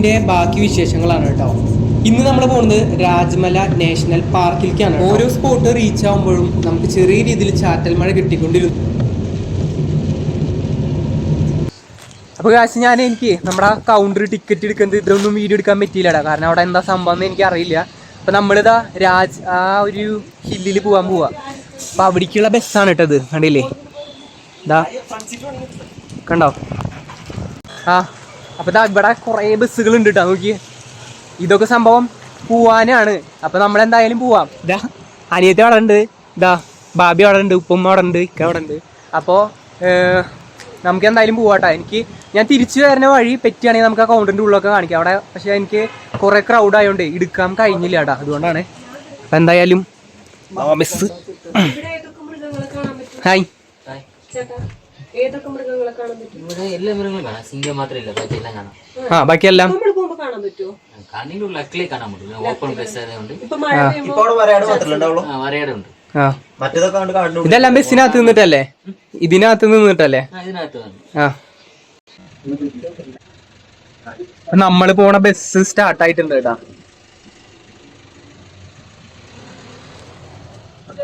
ട്രിപ്പിന്റെ ബാക്കി വിശേഷങ്ങളാണ് കേട്ടോ. ഇന്ന് നമ്മൾ പോകുന്നത് രാജ്മല നാഷണൽ പാർക്കിലേക്കാണ് ഓരോ സ്പോട്ട് റീച്ച് ആകുമ്പോഴും നമുക്ക് ചെറിയ രീതിയിൽ ചാറ്റൽ മഴ കിട്ടിക്കൊണ്ടിരുന്നു. അപ്പോൾ കാശ് ഞാൻ എനിക്ക് നമ്മുടെ കൗണ്ടർ ടിക്കറ്റ് എടുക്കുന്നത് ഇതൊന്നും വീഡിയോ എടുക്കാൻ പറ്റിയില്ലടാ. കാരണം അവിടെ എന്താ സംഭവം എന്ന് എനിക്ക് അറിയില്ല. അപ്പോൾ നമ്മളിതാ രാജ് ആ ഒരു ഹില്ലിൽ പോകാൻ പോവാ. അപ്പോൾ അവിടേക്കുള്ള ബസ്സാണ് കേട്ടത് കണ്ടില്ലേ? ഇതാ. കണ്ടോ? ആ അപ്പോൾ ഇതാ ഇവിടെ കുറേ ബസ്സുകൾ ഉണ്ട് കേട്ടോ നോക്കി ഇതൊക്കെ സംഭവം പോവാനാണ്. അപ്പോൾ നമ്മളെന്തായാലും പോവാം. ഇതാ അനിയത്തി അവിടെ ഉണ്ട്. ഇതാ ബാബി അവിടെ ഉണ്ട് ഉപ്പമ്മ അവിടെ ഉണ്ട് ഇക്ക അവിടെ ഉണ്ട്. അപ്പോൾ നമുക്ക് എന്തായാലും പോവാട്ടോ. എനിക്ക് ഞാൻ തിരിച്ചു വരുന്ന വഴി പറ്റുകയാണെങ്കിൽ നമുക്ക് ആ കൗണ്ടറിന്റെ ഉള്ളൊക്കെ കാണിക്കാം. അവിടെ പക്ഷേ എനിക്ക് കുറേ ക്രൗഡ് ആയതുകൊണ്ട് എടുക്കാൻ കഴിഞ്ഞില്ല കേട്ടോ അതുകൊണ്ടാണ്. അപ്പം എന്തായാലും മിസ് ഹായ് ചേട്ടാ. ഏതൊക്കെ മൃഗങ്ങളെ കാണാൻ പറ്റും? ഇവിടെ എല്ലാ മൃഗങ്ങളും കാണാം. സിംഗം മാത്രമല്ല ബാക്കിയെല്ലാം കാണാം. ആ. ബാക്കിയെല്ലാം? നമ്മൾ പോകുമ്പോ കാണാൻ പറ്റുമോ കണ്ണിന്റെ ലക്കിലേ കാണാൻ പറ്റും. ഓപ്പൺ പ്ലേസ് ആയതുകൊണ്ട്. ഇപ്പൊ മഴ പെയ്യുമ്പോ ഇപ്പൊ അവിടെ വരാട് മാത്രമല്ല ഉണ്ടാവുള്ളൂ? ആ വരയാടുണ്ട്. ആ. മറ്റേതൊക്കെ കണ്ട് കാണുന്നു ഇതെല്ലാം ബസ്സിനകത്ത് നിന്നിട്ടല്ലേ? ഇതിനകത്ത് നിന്നിട്ടല്ലേ? ആ ഇതിനകത്ത് ആ. നമ്മൾ പോണ ബസ് സ്റ്റാർട്ട് ആയിട്ടുണ്ട് കേട്ടാ.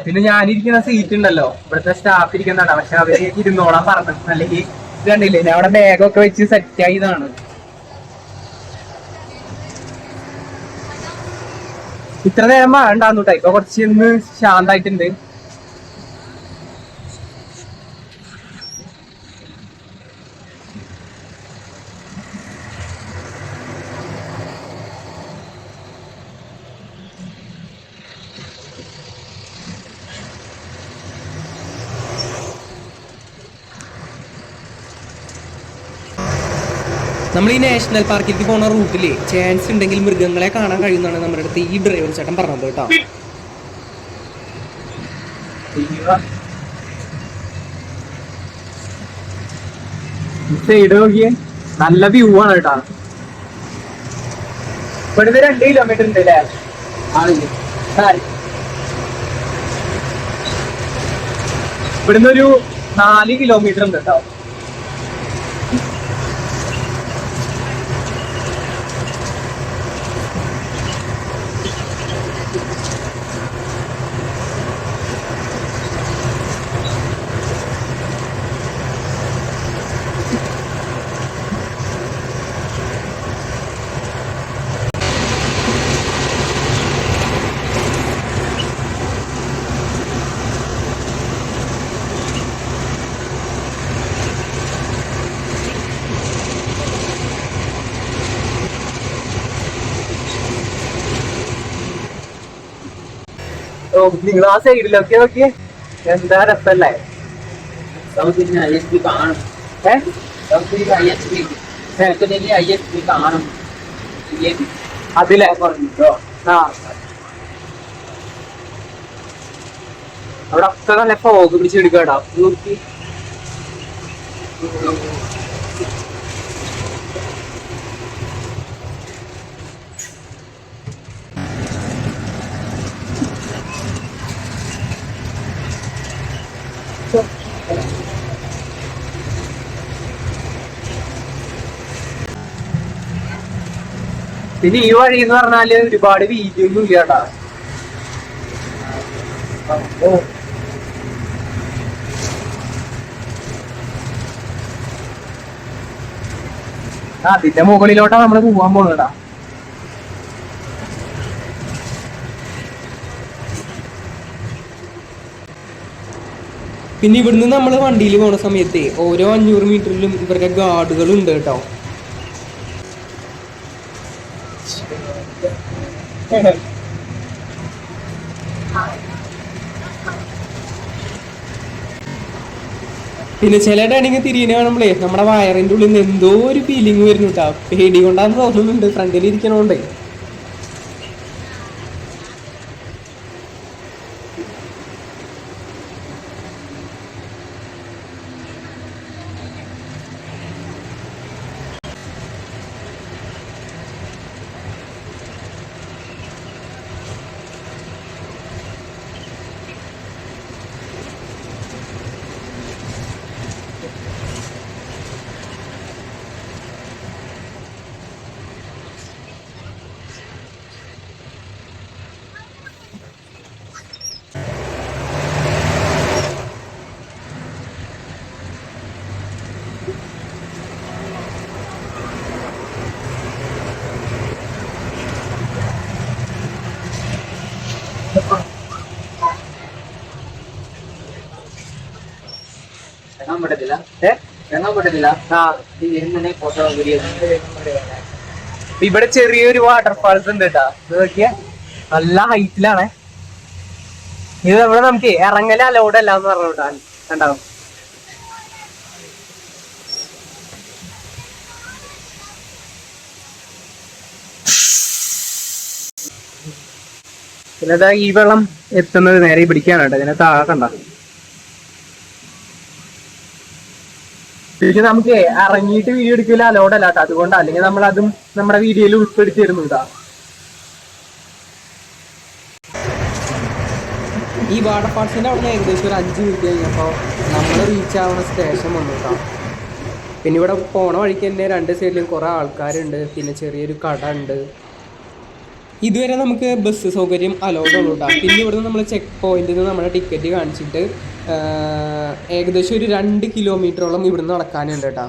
പിന്നെ ഞാനിരിക്കുന്ന സീറ്റ് ഉണ്ടല്ലോ. ഇവിടുത്തെ സ്റ്റാഫ് ഇരിക്കുന്നതാണ്. പക്ഷെ അവർ ഇരുന്നോളാൻ പറഞ്ഞു അല്ലെങ്കിൽ കണ്ടില്ലേ? ഞാൻ അവിടെ ബാഗൊക്കെ വെച്ച് സെറ്റ് ആയതാണ് ഇത്ര നേരം മഴ ഉണ്ടായിരുന്നു കേട്ടോ. ഇപ്പൊ കുറച്ച് ഇന്ന് ശാന്തായിട്ടുണ്ട്. നമ്മൾ ഈ നാഷണൽ പാർക്കിലേക്ക് പോണ റൂട്ടിൽ ചാൻസ് ഉണ്ടെങ്കിൽ മൃഗങ്ങളെ കാണാൻ കഴിയുന്നതാണ് നമ്മുടെ അടുത്ത് ഈ ഡ്രൈവർ ചേട്ടൻ പറഞ്ഞത് കേട്ടോ. സൈഡ് നോക്കിയേ നല്ല വ്യൂ ആണ് കേട്ടോ. ഇവിടുന്ന് രണ്ട് കിലോമീറ്റർ ഉണ്ട് അല്ലേ? ഇവിടുന്ന് ഒരു നാല് കിലോമീറ്റർ ഉണ്ട് കേട്ടോ. നിങ്ങൾ ആ സൈഡിലൊക്കെ നോക്കിയേ. എന്താ രസല്ലേ? സൗത്തിന് ഐ എസ് പി കാണും. ഏ? സൗത്തിന് I S P I S P കാണും. അതിലെ? ആ അവിടെ ഒക്കെ നല്ല ഫോഗ് പിടിച്ചെടുക്കാടാ നോക്കി. പിന്നെ ഈ വഴി എന്ന് പറഞ്ഞാൽ ഒരുപാട് വീതിയൊന്നും ഇല്ലാട്ടാ. അതിന്റെ മുകളിലോട്ടാ നമ്മൾ പോവാൻ പോണടാ പിന്നെ ഇവിടുന്ന് നമ്മൾ വണ്ടിയിൽ പോണ സമയത്ത് ഓരോ അഞ്ഞൂറ് മീറ്ററിലും ഇവരുടെ ഗാർഡുകൾ ഉണ്ട് കേട്ടോ. പിന്നെ ചില ടണിങ് തിരിയുന്ന കാണുമ്പോഴേ നമ്മുടെ വയറിന്റെ ഉള്ളിൽ നിന്ന് എന്തോ ഒരു ഫീലിംഗ് വരുന്നു കേട്ടോ പേടി കൊണ്ടാന്ന് തോന്നുന്നുണ്ട് ഫ്രണ്ടിൽ ഇരിക്കണോണ്ടേ. ഫോട്ടോ ഇവിടെ ചെറിയൊരു വാട്ടർഫാൾസ് ഉണ്ട് കേട്ടാ നല്ല ഹൈറ്റിലാണ് ഇത് ഇവിടെ നമുക്ക് ഇറങ്ങല അലൗഡ് അല്ല എന്ന് പറഞ്ഞു കേട്ടാ കണ്ടാവും പിന്നെ ഈ വെള്ളം എത്തുന്നത് നേരെ പിടിക്കാനാട്ടോ ഇതിനെ താഴെ കണ്ട? ശരിക്കും നമുക്ക് ഇറങ്ങിയിട്ട് വീഡിയോ എടുക്കില്ല അലോഡ് അല്ല കേട്ടോ അതുകൊണ്ട്. അല്ലെങ്കിൽ നമ്മൾ അതും നമ്മുടെ വീഡിയോയിൽ ഉൾപ്പെടുത്തിയിരുന്നു ഈ ഈ വാട്ടർഫാൾസിന്റെ അവിടെ ഏകദേശം ഒരു അഞ്ച് മിനിറ്റ് കഴിഞ്ഞപ്പോൾ നമ്മൾ റീച്ച് ആവുന്ന സ്റ്റേഷൻ വന്നു കേട്ടോ പിന്നെ ഇവിടെ പോണ വഴിക്ക് തന്നെ രണ്ട് സൈഡിലും കുറേ ആൾക്കാരുണ്ട്. പിന്നെ ചെറിയൊരു കട ഉണ്ട്. ഇതുവരെ നമുക്ക് ബസ് സൗകര്യം അലോഡ് ഉള്ളൂ കേട്ടോ പിന്നെ ഇവിടുന്ന് നമ്മൾ ചെക്ക് പോയിന്റിൽ നിന്ന് നമ്മുടെ ടിക്കറ്റ് കാണിച്ചിട്ട് ഏകദേശം ഒരു രണ്ട് കിലോമീറ്ററോളം ഇവിടുന്ന് നടക്കാനുണ്ട് കേട്ടോ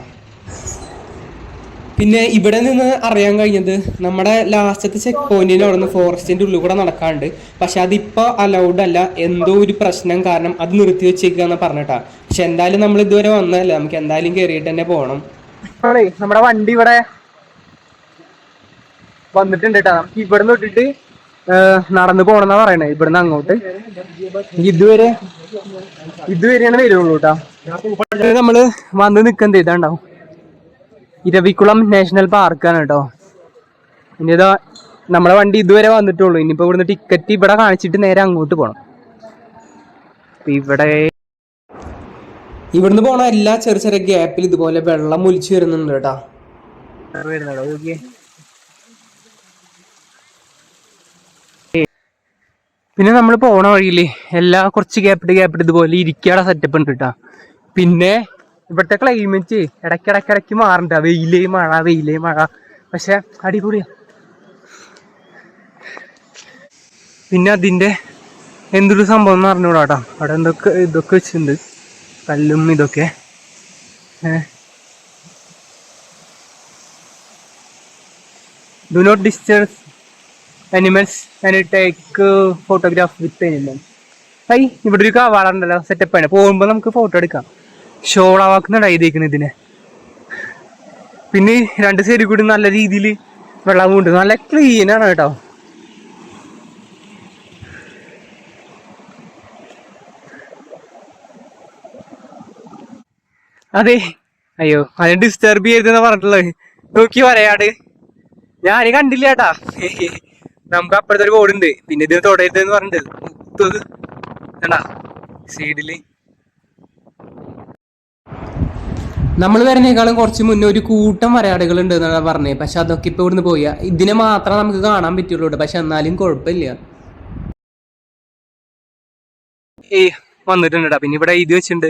പിന്നെ ഇവിടെ നിന്ന് അറിയാൻ കഴിഞ്ഞത് നമ്മുടെ ലാസ്റ്റത്തെ ചെക്ക് പോയിന്റിന് അവിടെ നിന്ന് ഫോറസ്റ്റിന്റെ ഉള്ളിൽ കൂടെ നടക്കാണ്ട് പക്ഷെ അതിപ്പോ അലൗഡ് അല്ല. എന്തോ ഒരു പ്രശ്നം കാരണം അത് നിർത്തി വെച്ചേക്കാന്ന് പറഞ്ഞിട്ടാ. പക്ഷെ എന്തായാലും നമ്മൾ ഇതുവരെ വന്നതല്ല. നമുക്ക് എന്തായാലും കയറിയിട്ട് തന്നെ പോകണം നമ്മുടെ വണ്ടി ഇവിടെ വന്നിട്ടുണ്ട് കേട്ടോ നമുക്ക് ഇവിടെ തൊട്ടിട്ട് നടന്നു പോണെന്നാ പറയണേ. ഇവിടുന്ന് അങ്ങോട്ട്. ഇതുവരെ ഇതുവരെയാണ് വരുള്ളൂ കേട്ടോ നമ്മൾ വന്ന് നിക്കുന്നത് ഇതാണ്ടാവും ഇരവിക്കുളം നാഷണൽ പാർക്കാണ് കേട്ടോ. ഇനി ഇതാ നമ്മളെ വണ്ടി ഇതുവരെ വന്നിട്ടുള്ളൂ. ഇനിയിപ്പോ ഇവിടുന്ന് ടിക്കറ്റ് ഇവിടെ കാണിച്ചിട്ട് നേരെ അങ്ങോട്ട് പോണം. ഇവിടെ ഇവിടുന്ന് പോണ എല്ലാ ചെറിയ ചെറിയ ഗ്യാപ്പിൽ ഇതുപോലെ വെള്ളം ഒലിച്ചു വരുന്നുണ്ട് കേട്ടാ. പിന്നെ നമ്മൾ പോണ വഴിയിൽ എല്ലാ കുറച്ച് ഗ്യാപ്പിട്ട് ഗ്യാപ്പിട്ട് ഇതുപോലെ ഇരിക്കാനുള്ള സെറ്റപ്പ് ഉണ്ട് കേട്ടോ പിന്നെ ഇവിടുത്തെ ക്ലൈമറ്റ് ഇടയ്ക്കിടയ്ക്കിടയ്ക്ക് മാറണ്ട. വെയിലേ മഴ വെയിലേ മഴ. പക്ഷെ അടിപൊളിയാ. പിന്നെ അതിന്റെ എന്തൊരു സംഭവം എന്ന് അറിഞ്ഞൂടാ കേട്ടോ അവിടെ എന്തൊക്കെ ഇതൊക്കെ വെച്ചിട്ടുണ്ട്. കല്ലും ഇതൊക്കെ. Do not disturb animals and take photograph with animals I ഇവിടെ ഒരു കവാടുണ്ടല്ലോ സെറ്റപ്പ് ആണ്. പോകുമ്പോൾ നമുക്ക് ഫോട്ടോ എടുക്കാം. ഷോളാവാക്കുന്നുണ്ട് എഴുതിയിരിക്കുന്നത് ഇതിനെ. പിന്നെ രണ്ട് സൈഡിൽ കൂടി നല്ല രീതിയിൽ വെള്ളം കൊണ്ട് നല്ല ക്ലീൻ ആണ് കേട്ടോ. അതെ. അയ്യോ അതിനെ ഡിസ്റ്റർബ് ചെയ്തെന്ന് പറഞ്ഞിട്ടുള്ളത്. നോക്കി പറയാട് ഞാൻ കണ്ടില്ല ചേട്ടാ നമുക്ക് അപ്പുറത്തൊരു ബോർഡുണ്ട് പിന്നെ ഇതിന് തൊടരുത് എന്ന് പറഞ്ഞിട്ട് കണ്ടാ? സൈഡിൽ നമ്മൾ വരുന്നേക്കാളും കുറച്ച് മുന്നേ ഒരു കൂട്ടം വരയാടുകൾ ഉണ്ട് എന്നാണ് പറഞ്ഞത് പക്ഷെ അതൊക്കെ ഇപ്പൊ ഇവിടുന്ന് പോയി. ഇതിനെ മാത്രമേ നമുക്ക് കാണാൻ പറ്റുള്ളൂ. പക്ഷെ എന്നാലും കുഴപ്പമില്ല. ഏ വന്നിട്ടുണ്ട് പിന്നെ ഇവിടെ ഇത് വെച്ചിട്ടുണ്ട്.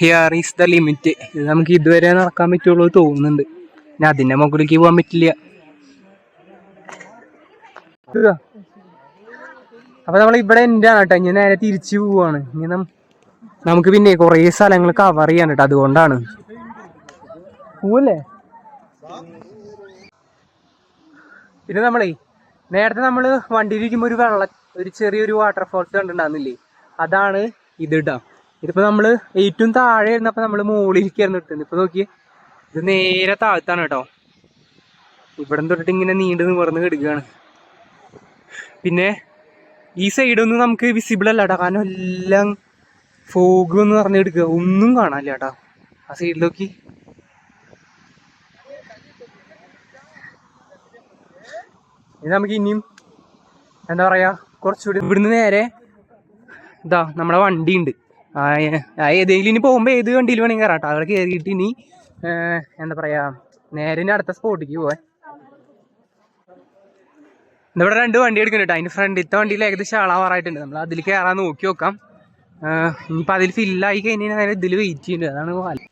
ഹിയർ ഈസ് ദ ലിമിറ്റ് ഇത് നമുക്ക് ഇതുവരെ നടക്കാൻ പറ്റുള്ളൂ തോന്നുന്നുണ്ട്. പിന്നെ അതിന്റെ മുകളിലേക്ക് പോകാൻ പറ്റില്ല. അപ്പൊ നമ്മൾ ഇവിടെ എന്റെ ആണ് കേട്ടോ. ഇനി നേരെ തിരിച്ചു പോവാണ്. ഇനി നമുക്ക് പിന്നെ കുറേ സ്ഥലങ്ങൾ കവർ ചെയ്യാൻ കേട്ടോ. അതുകൊണ്ടാണ്. പോവല്ലേ? പിന്നെ നമ്മളേ നേരത്തെ നമ്മൾ വണ്ടിയിലിരിക്കുമ്പോൾ ഒരു വെള്ള ഒരു ചെറിയൊരു വാട്ടർഫോൾസ് കണ്ടിട്ടുണ്ടായിരുന്നില്ലേ? അതാണ് ഇത് ഇടാ ഇതിപ്പോ നമ്മൾ ഏറ്റവും താഴെ ഇരുന്നപ്പോ നമ്മൾ മുകളിലിരിക്കായിരുന്നു ഇട്ടുന്നത് ഇപ്പൊ നോക്കി ഇത് നേരെ താഴ്ത്താണ് കേട്ടോ. ഇവിടെ തൊട്ടിട്ട് ഇങ്ങനെ നീണ്ടു നിവർന്ന് കിടക്കുകയാണ് പിന്നെ ഈ സൈഡൊന്നും നമുക്ക് വിസിബിൾ അല്ല കേട്ടോ കാരണം എല്ലാം ഫോഗ് എന്ന് പറഞ്ഞ് എടുക്കുക ഒന്നും കാണാനില്ല കേട്ടോ ആ സൈഡിൽ നോക്കി ഇനി നമുക്ക് ഇനിയും എന്താ പറയാ കുറച്ചുകൂടി ഇവിടുന്ന് നേരെ ഇതാ നമ്മുടെ വണ്ടി ഉണ്ട് ഏതെങ്കിലും ഇനി പോകുമ്പോൾ ഏത് വണ്ടിയിൽ വേണമെങ്കിൽ കയറാം കേട്ടോ. അവിടെ കയറിയിട്ട് ഇനി എന്താ പറയാ നേരെ അടുത്ത സ്പോട്ടിലേക്ക് പോവാൻ ഇവിടെ രണ്ട് വണ്ടി എടുക്കുന്നുണ്ട് ഫ്രണ്ട് ഇത്ത വണ്ടിയിൽ ഏകദേശം ആളാവാറായിട്ടുണ്ട് നമ്മൾ അതിൽ കയറാൻ നോക്കി നോക്കാം. ഇനിയിപ്പോൾ അതിൽ ഫില്ലായി കഴിഞ്ഞാൽ നേരെ ഇതിൽ വെയിറ്റ് ചെയ്യുന്നുണ്ട്. അതാണ്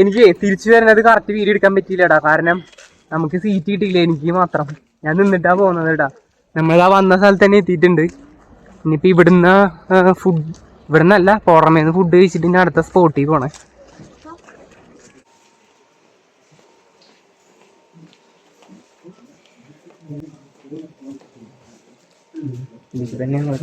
എനിക്ക് തിരിച്ചു വരുന്നത് കറക്റ്റ് വീഡിയോ എടുക്കാൻ പറ്റിയില്ലടാ. കാരണം നമുക്ക് സീറ്റ് കിട്ടിയില്ല എനിക്ക് മാത്രം. ഞാൻ നിന്നിട്ടാ പോകുന്നത് കേട്ടാ. ആ വന്ന സ്ഥലത്ത് തന്നെ എത്തിയിട്ടുണ്ട്. ഇനിയിപ്പോൾ ഇവിടുന്ന് ഫുഡ് ഇവിടുന്നല്ല പുറമേ നിന്ന് ഫുഡ് കഴിച്ചിട്ട് ഇനി അടുത്ത സ്പോട്ടിൽ പോണേ. ഇത് തന്നെയാണ് ഞങ്ങൾ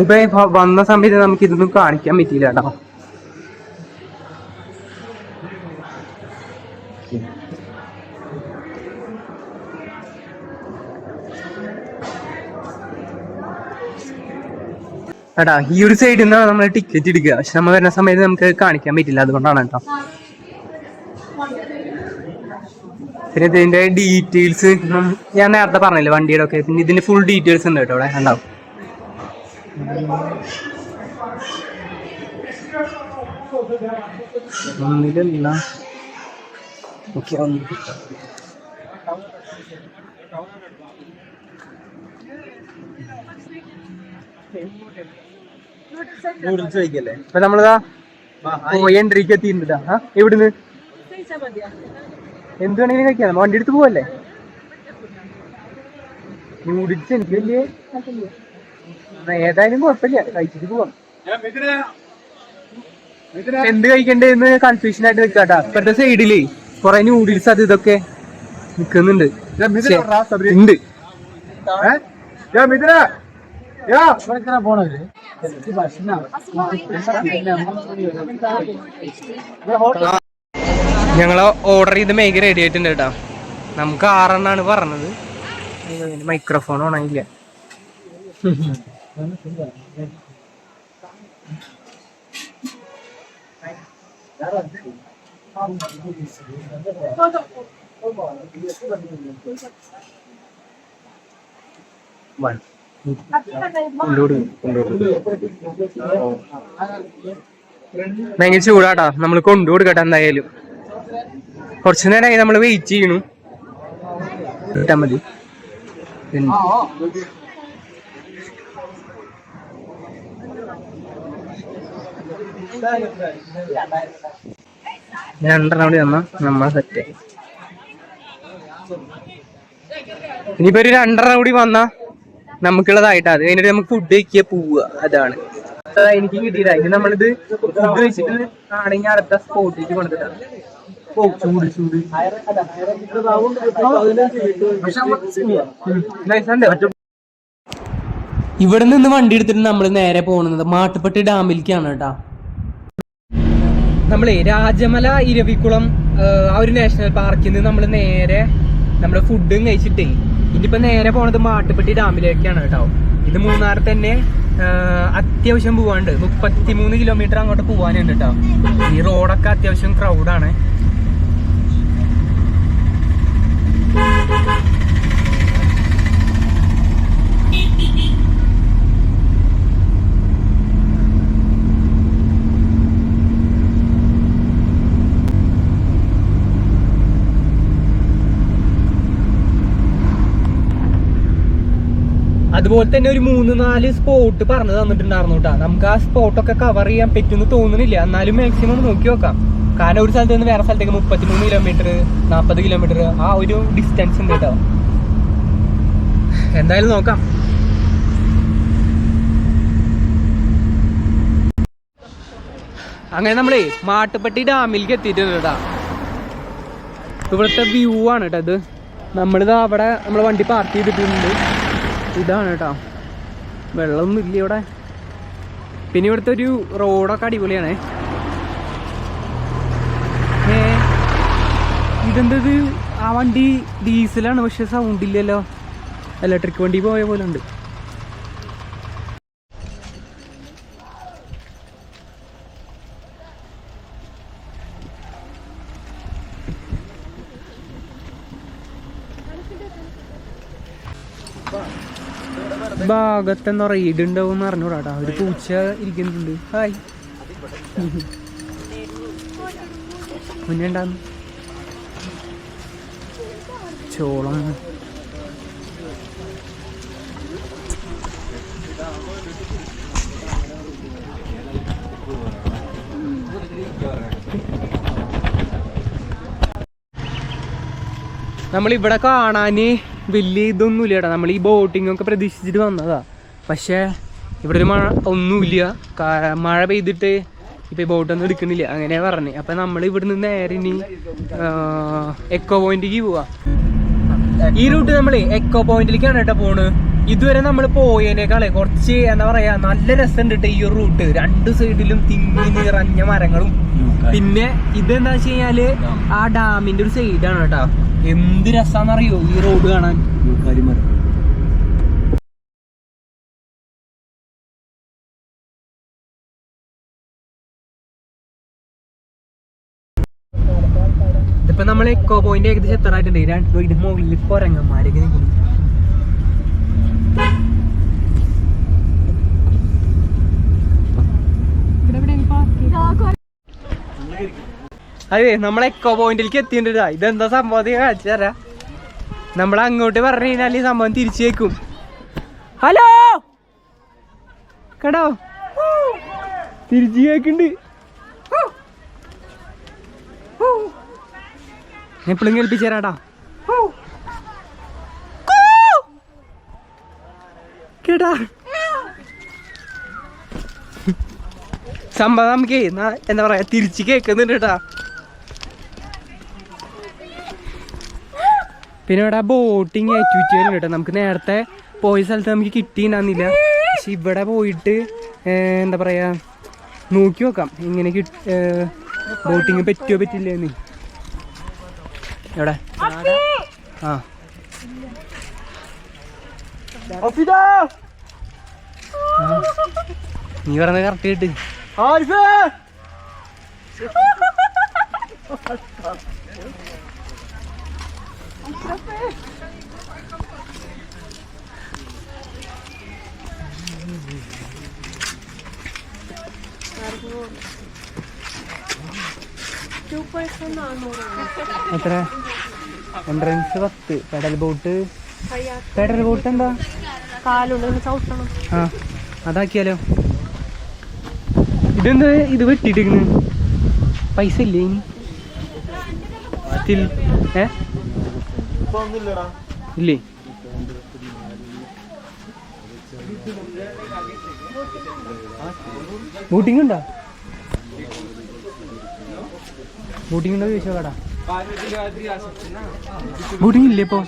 ഇപ്പൊ വന്ന സമയത്ത് നമുക്ക് ഇതൊന്നും കാണിക്കാൻ പറ്റിയില്ല കേട്ടോ. എടാ ഈ ഒരു സൈഡിൽ നിന്നാണ് നമ്മൾ ടിക്കറ്റ് എടുക്കുക. പക്ഷെ നമ്മൾ വരുന്ന സമയത്ത് നമുക്ക് കാണിക്കാൻ പറ്റില്ല. അതുകൊണ്ടാണ് കേട്ടോ. പിന്നെ ഇതിന്റെ ഡീറ്റെയിൽസ് ഞാൻ നേരത്തെ പറഞ്ഞില്ലേ വണ്ടിയുടെ ഒക്കെ? പിന്നെ ഇതിന്റെ ഫുൾ ഡീറ്റെയിൽസ് ഉണ്ട് കേട്ടോ ഇവിടെ. ഉണ്ടാവും ഒന്നിലല്ല. നൂഡിൽസ് കഴിക്കല്ലേ? അപ്പൊ നമ്മളിതാ പോയി എൻട്രിക്ക് എത്തിയിട്ടുണ്ട്. ആ എവിടുന്ന്? എന്ത് വേണമെങ്കിലും കഴിക്കാം. വണ്ടി എടുത്ത് പോവല്ലേ? നൂഡിൽസ് എനിക്ക് വലിയ ഏതായാലും കുഴപ്പമില്ല. കഴിച്ചിട്ട് പോവാം. എന്ത് കഴിക്കണ്ടേന്ന് കൺഫ്യൂഷൻ ആയിട്ട് നിൽക്കാട്ടാ ഇപ്പഴത്തെ സൈഡിൽ കൊറേ നൂഡിൽസ് അത് ഇതൊക്കെ നിക്കുന്നുണ്ട്. ശ്ശെ, ഉണ്ട് ഞങ്ങൾ ഓർഡർ ചെയ്ത് മേക്ക് റെഡി ആയിട്ടുണ്ട് കേട്ടോ. നമുക്ക് ആറെണ്ണാണ് പറഞ്ഞത്. മൈക്രോഫോൺ ഓണായില്ല വൺ ഭയങ്കര ചൂടാട്ടാ. നമ്മൾ കൊണ്ടു കൊടുക്കട്ടെ എന്തായാലും. കുറച്ചു നേരമായി നമ്മൾ വെയിറ്റ് ചെയ്യണു. ഇട്ടാ മതി. രണ്ടെണ്ണം കൂടി തന്നാ നമ്മളെ സെറ്റ് ഇനിയിപ്പോ ഒരു രണ്ടെണ്ണം കൂടി വന്നാ നമുക്കുള്ളതായിട്ടാ അത് കഴിഞ്ഞിട്ട് നമുക്ക് ഫുഡ് കഴിക്കുക പോവുക. അതാണ്. അതാ എനിക്ക് കിട്ടിയില്ല ഇനി നമ്മളിത് ഫുഡ് കഴിച്ചിട്ട് ആണെങ്കിൽ അടുത്ത സ്പോട്ടിലേക്ക് ചൂട് ചൂട്. ഇവിടെ നിന്ന് വണ്ടി എടുത്തിട്ട് നമ്മൾ നേരെ പോകുന്നത് മാട്ടുപ്പെട്ടി ഡാമിലേക്കാണ് കേട്ടാ. നമ്മളെ രാജമല ഇരവിക്കുളം ആ, ആ ഒരു നാഷണൽ പാർക്കിൽ നിന്ന് നമ്മൾ നേരെ നമ്മുടെ ഫുഡും കഴിച്ചിട്ടേ ഇനിയിപ്പോ നേരെ പോണത് മാട്ടുപ്പെട്ടി ഡാമിലേക്കാണ് കേട്ടോ. ഇത് മൂന്നാർ തന്നെ അത്യാവശ്യം പോവാണ്ട് മുപ്പത്തിമൂന്ന് കിലോമീറ്റർ അങ്ങോട്ട് പോവാനുണ്ട് കേട്ടോ. ഈ റോഡൊക്കെ അത്യാവശ്യം ക്രൗഡാണ് അതുപോലെ തന്നെ ഒരു മൂന്ന് നാല് സ്പോട്ട് പറഞ്ഞു തന്നിട്ടുണ്ടായിരുന്നു കേട്ടോ നമുക്ക് ആ സ്പോട്ടൊക്കെ കവർ ചെയ്യാൻ പറ്റുമെന്ന് തോന്നുന്നില്ല. എന്നാലും മാക്സിമം നോക്കി നോക്കാം. കാരണം ഒരു സ്ഥലത്ത് നിന്ന് വേറെ സ്ഥലത്തേക്ക് മുപ്പത്തിമൂന്ന് കിലോമീറ്റർ നാൽപ്പത് കിലോമീറ്റർ ആ ഒരു ഡിസ്റ്റൻസ് ഉണ്ട് കേട്ടോ എന്തായാലും നോക്കാം. അങ്ങനെ നമ്മളേ മാട്ടുപ്പെട്ടി ഡാമിലേക്ക് എത്തിയിട്ടുണ്ട് കേട്ടാ ഇവിടുത്തെ വ്യൂ ആണ് കേട്ടോ ഇത്. നമ്മളിത് അവിടെ നമ്മളെ വണ്ടി പാർക്ക് ചെയ്തിട്ടുണ്ട്. ഇതാണ് കേട്ടോ വെള്ളമൊന്നും ഇല്ല ഇവിടെ. പിന്നെ ഇവിടുത്തെ ഒരു റോഡൊക്കെ അടിപൊളിയാണേ. ഇതെന്തത്? ആ വണ്ടി ഡീസലാണ് പക്ഷെ സൗണ്ട് ഇല്ലല്ലോ. ഇലക്ട്രിക് വണ്ടി പോയ പോലെ ഉണ്ട്. ഭാഗത്ത് എന്താ റൈഡ് ഉണ്ടാവും അറിഞ്ഞൂടാ ഒരു പൂച്ച ഇരിക്കുന്നുണ്ട്. ഹായ് മുന്നേ ഉണ്ടാന്ന്. ചോളം. നമ്മൾ ഇവിടെ കാണാന് വലിയ ഇതൊന്നും ഇല്ല നമ്മൾ ഈ ബോട്ടിംഗ് ഒക്കെ പ്രതീക്ഷിച്ചിട്ട് വന്നതാ. പക്ഷേ ഇവിടെ ഒരു മഴ ഒന്നുമില്ല. മഴ പെയ്തിട്ട് ഇപ്പൊ ഈ ബോട്ടൊന്നും എടുക്കുന്നില്ല. അങ്ങനെ പറഞ്ഞു. അപ്പൊ നമ്മൾ ഇവിടുന്ന് നേരെ ഇനി എക്കോ പോയിന്റിലേക്ക് പോവാ. ഈ റൂട്ട് നമ്മൾ എക്കോ പോയിന്റിലേക്കാണ് കേട്ടോ പോണ്. ഇതുവരെ നമ്മൾ പോയതിനേക്കാളെ കുറച്ച് എന്താ പറയാ നല്ല രസമുണ്ട് കേട്ടോ ഈ ഒരു റൂട്ട്. രണ്ട് സൈഡിലും തിങ്ങി നിറഞ്ഞ മരങ്ങളും. പിന്നെ ഇതെന്താ വെച്ച് കഴിഞ്ഞാൽ ആ ഡാമിന്റെ ഒരു സൈഡാണ് കേട്ടോ എന്ത് രസാന്നറിയോ ഈ റോഡ് കാണാൻ? ഇപ്പൊ നമ്മൾ എക്കോ പോയിന്റ് ഏകദേശം എത്താറായിട്ടുണ്ട് രണ്ട് ഇതിന്റെ മുകളിൽ ഇപ്പൊ നിൽക്കുന്നു അതെ നമ്മളെ എക്കോ പോയിന്റിലേക്ക് എത്തിയിട്ടാ ഇതെന്താ സംഭവം? കാണിച്ചു തരാം. നമ്മൾ അങ്ങോട്ട് പറഞ്ഞു കഴിഞ്ഞാൽ ഈ സംഭവം തിരിച്ചു വെക്കും ഹലോ? കേടോ തിരിച്ചു കേക്കുണ്ട് എപ്പോഴും കേൾപ്പിച്ചു തരാടാ കേടാ സംഭവം നമുക്ക് എന്താ പറയാ തിരിച്ചു കേൾക്കുന്നുണ്ട് കേട്ടാ. പിന്നെ ഇവിടെ ബോട്ടിങ് ആക്ടിവിറ്റികളും കേട്ടോ. നമുക്ക് നേരത്തെ പോയ സ്ഥലത്ത് നമുക്ക് കിട്ടിയിട്ടുണ്ടായിരുന്നില്ല പക്ഷെ ഇവിടെ പോയിട്ട് എന്താ പറയാ നോക്കി നോക്കാം. ഇങ്ങനെ ബോട്ടിങ് പറ്റുമോ പറ്റില്ലെന്ന്. എവിടെ? ആ. നീ പറഞ്ഞ കറക്റ്റ് കിട്ടി. ആരിഫേ! എത്ര? എൻട്രൻസ് പത്ത്. പെഡൽ ബോട്ട് പെഡൽ ബോട്ട് എന്താ? കാലുണ്ട്. ആ അതാക്കിയാലോ. ഇതെന്ത്? ഇത് വെട്ടിട്ടിരിക്കുന്നു പൈസ ഇല്ലേ ഇനി? ഏ? ഇല്ലേ? ബോട്ടിംഗ് ഉണ്ടോ ബോട്ടിംഗ് ഉണ്ടോ ചോദിച്ചോ കടാ. ബോട്ടിംഗ് ഇല്ലേ ഇപ്പോ?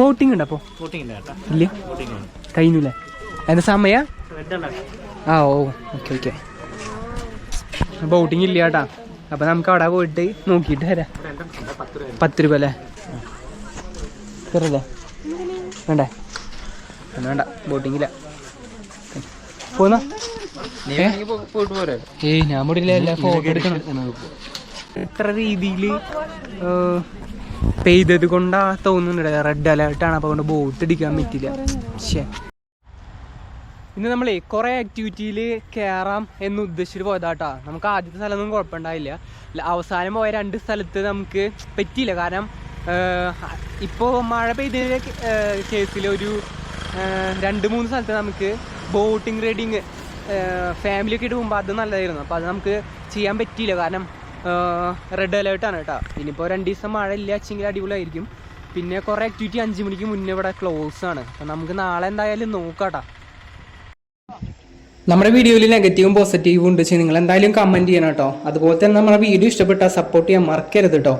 ബോട്ടിംഗ് ഉണ്ടോ ഇല്ല? കഴിഞ്ഞില്ലേ? എന്താ സമയ? ആ ഓ ഓക്കെ ഓക്കെ. ബോട്ടിംഗ് ഇല്ല കേട്ടാ. അപ്പൊ നമുക്ക് അവിടെ പോയിട്ട് നോക്കിയിട്ട് വരാം. പത്ത് രൂപ അല്ലേ? കയറില്ലേ വേണ്ടേ? എന്നാ വേണ്ട ബോട്ടിങ്ങില്ല പോന്നാ? ഏയ് ഞാൻ മുടിയില്ല എല്ലാ ഫോട്ടോ എടുക്കണം. എത്ര രീതിയിൽ പെയ്തത് കൊണ്ടാ തോന്നുന്നുണ്ട്. റെഡ് അലേർട്ടാണ് അപ്പോൾ കൊണ്ട് ബോട്ട് അടിക്കാൻ പറ്റില്ല ശേ ഇന്ന് നമ്മളേ കുറേ ആക്ടിവിറ്റിയിൽ കയറാം എന്ന് ഉദ്ദേശിച്ചിട്ട് പോയതാട്ടാ. നമുക്ക് ആദ്യത്തെ സ്ഥലമൊന്നും കുഴപ്പമുണ്ടായില്ല. അവസാനം പോയ രണ്ട് സ്ഥലത്ത് നമുക്ക് പറ്റിയില്ല. കാരണം ഇപ്പോൾ മഴ പെയ്തതിന്റെ കേസിൽ ഒരു രണ്ട് മൂന്ന് സ്ഥലത്ത് നമുക്ക് ബോട്ടിംഗ് റൈഡിങ് ഫാമിലി ഒക്കെ ആയിട്ട് പോകുമ്പോൾ അത് നല്ലതായിരുന്നു. അപ്പോൾ അത് നമുക്ക് ചെയ്യാൻ പറ്റിയില്ല. കാരണം റെഡ് അലേർട്ടാണ് കേട്ടോ. ഇനിയിപ്പോൾ രണ്ട് ദിവസം മഴ ഇല്ല വെച്ചെങ്കിൽ അടിപൊളിയായിരിക്കും. പിന്നെ കുറേ ആക്ടിവിറ്റി അഞ്ച് മണിക്ക് മുന്നേ ഇവിടെ ക്ലോസ് ആണ്. അപ്പം നമുക്ക് നാളെ എന്തായാലും നോക്കാട്ടാ. നമ്മുടെ വീഡിയോയിൽ നെഗറ്റീവും പോസിറ്റീവും ഉണ്ട്. നിങ്ങൾ എന്തായാലും കമന്റ് ചെയ്യണം കേട്ടോ. അതുപോലെ തന്നെ നമ്മുടെ വീഡിയോ ഇഷ്ടപ്പെട്ടാൽ സപ്പോർട്ട് ചെയ്യാൻ മറക്കരുത് കേട്ടോ.